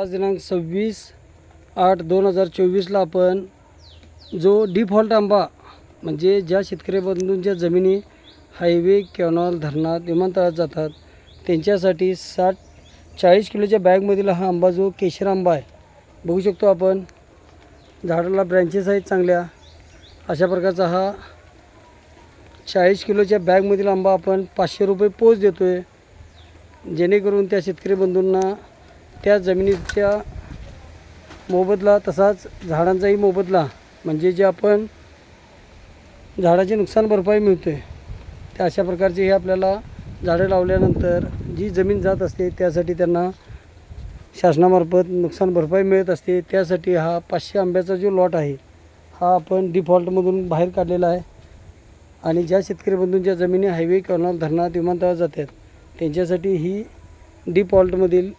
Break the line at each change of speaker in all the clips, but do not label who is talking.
आज दिनांक सव्वीस आठ दोन हजार चोवीसला आपण जो डिफॉल्ट आंबा म्हणजे ज्या शेतकरी बंधूंच्या जमिनी हायवे कॅनॉल धरणात विमानतळात जातात त्यांच्यासाठी साठ चाळीस किलोच्या बॅगमधील हा आंबा जो केशर आंबा आहे बघू शकतो आपण. झाडाला ब्रँचेस आहेत चांगल्या. अशा प्रकारचा हा चाळीस किलोच्या बॅगमधील आंबा आपण पाचशे रुपये पोच देतो आहे जेणेकरून त्या शेतकरी बंधूंना त्या जमिनीच्या मोबदला तसाच झाडांचाही मोबदला म्हणजे जे आपण झाडाची नुकसान भरपाई मिळतो आहे त्या अशा प्रकारची हे आपल्याला झाडं लावल्यानंतर जी जमीन जात असते त्यासाठी त्यांना शासनामार्फत नुकसान भरपाई मिळत असते. त्यासाठी हा पाचशे आंब्याचा जो लॉट आहे हा आपण डिफॉल्टमधून बाहेर काढलेला आहे. आणि ज्या शेतकरी बंधूंच्या जमिनी हायवे करणार धरणात विमानतळात जातात त्यांच्यासाठी ही डिफॉल्टमधील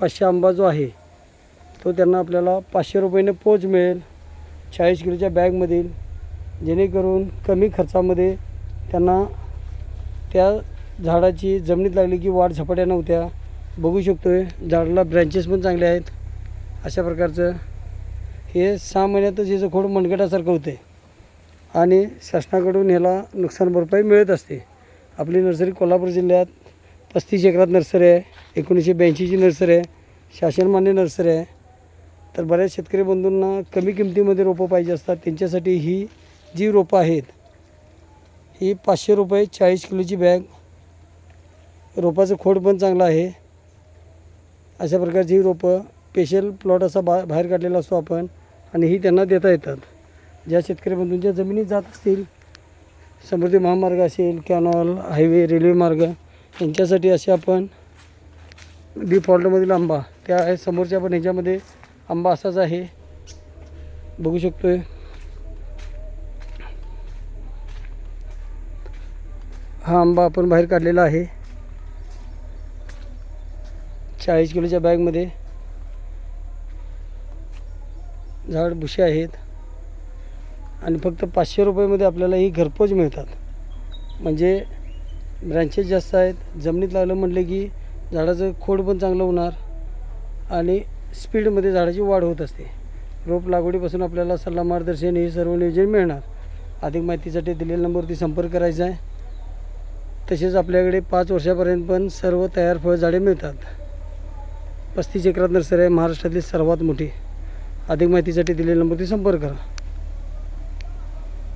पाचशे आंबा जो आहे तो त्यांना आपल्याला पाचशे रुपयाने पोच मिळेल चाळीस किलोच्या बॅगमधील. जेणेकरून कमी खर्चामध्ये त्यांना त्या झाडाची जमिनीत लागली की वाढ झपाट्या नव्हत्या बघू शकतो आहे झाडाला ब्रँचेस पण चांगले आहेत. अशा प्रकारचं हे सहा महिन्यातच याचं खोड मनगटासारखं होते. आणि शासनाकडून ह्याला नुकसान भरपाई मिळत असते. आपली नर्सरी कोल्हापूर जिल्ह्यात पस्तीस एकरात नर्सरी आहे एकोणीसशे ब्याऐंशीची नर्सरी आहे शासनमान्य नर्सरी आहे. तर बऱ्याच शेतकरी बंधूंना कमी किमतीमध्ये रोपं पाहिजे असतात. त्यांच्यासाठी ही जी रोपं आहेत ही पाचशे रुपये चाळीस किलोची बॅग. रोपाचं खोड पण चांगलं आहे. अशा प्रकारची ही रोपं स्पेशल प्लॉट असा बा बाहेर काढलेला असतो आपण आणि ही त्यांना देता येतात. ज्या शेतकरी बंधूंच्या जमिनीत जात असतील समृद्धी महामार्ग असेल कॅनॉल हायवे रेल्वे मार्ग यांच्यासाठी असे आपण डिफॉल्टमधील आंबा त्या आहे समोरच्या पण ह्याच्यामध्ये आंबा असाच आहे. बघू शकतो आहे हा आंबा आपण बाहेर काढलेला आहे. चाळीस किलोच्या बॅगमध्ये झाड बुशे आहेत. आणि फक्त पाचशे रुपयामध्ये आपल्याला ही घरपोच मिळतात. म्हणजे ब्रँचेस जास्त आहेत. जमिनीत लावलं म्हटलं की झाडाचं खोड पण चांगलं होणार आणि स्पीडमध्ये झाडाची वाढ होत असते. रोप लागवडीपासून आपल्याला सल्ला मार्गदर्शन हे सर्व नियोजन मिळणार. अधिक माहितीसाठी दिलेल्या नंबरवरती संपर्क करायचा आहे. तसेच आपल्याकडे पाच वर्षापर्यंत पण सर्व तयार फळझाडे मिळतात. पस्तीस एकरात नर्सरी आहे. महाराष्ट्रातली सर्वात मोठी. अधिक माहितीसाठी दिलेल्या नंबरवरती संपर्क करा.